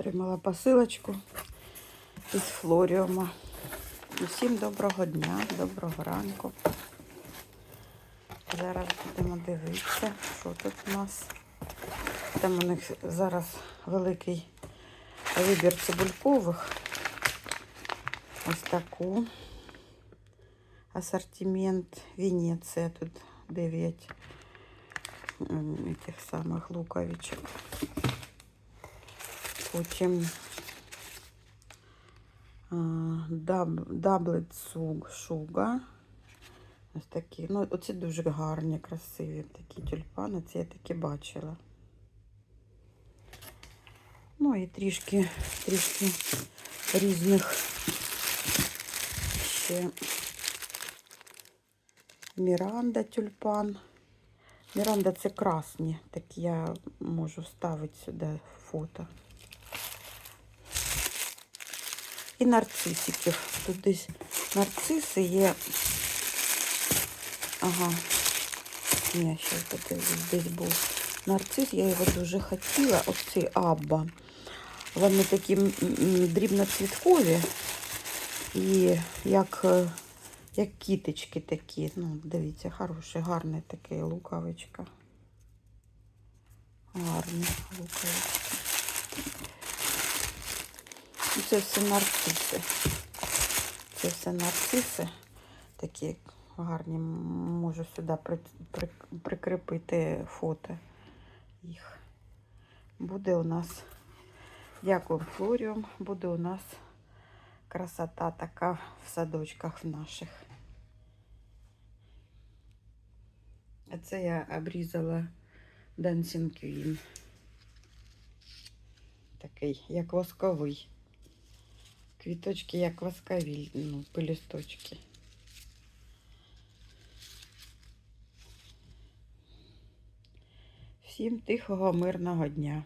Отримала посилочку із Флоріума. Усім доброго дня, доброго ранку. Зараз будемо дивитися, що тут у нас. Там у них зараз великий вибір цибулькових. Ось таку. Асортимент Венеція. Тут 9 м, тих самих луковичок. Потім а, даблет шуга. Ось такі. Ну, оці дуже гарні, красиві такі тюльпани. Це я такі бачила. Ну і трішки, трішки різних ще Міранда тюльпан. Міранда це красні, так я можу вставити сюди фото. І нарцисиків. Тут десь нарциси є. Ага. Ні, ще подивлюсь, десь був. Нарцис, я його дуже хотіла. Оці Абба. Вони такі дрібноцвіткові і як, е, як кіточки такі. Ну, дивіться, хороший, гарний такий лукавичка. Гарні лукавички. І Це все нарциси. Це все нарциси. Такі гарні. Можу сюди при, при, прикріпити фото їх. Буде у нас, дякую, Флоріум, буде у нас красота така в садочках в наших. А це я обрізала Dancing Queen. Такий, як восковий. Квіточки, як воскові, ну, пелюсточки. Всім тихого, мирного дня.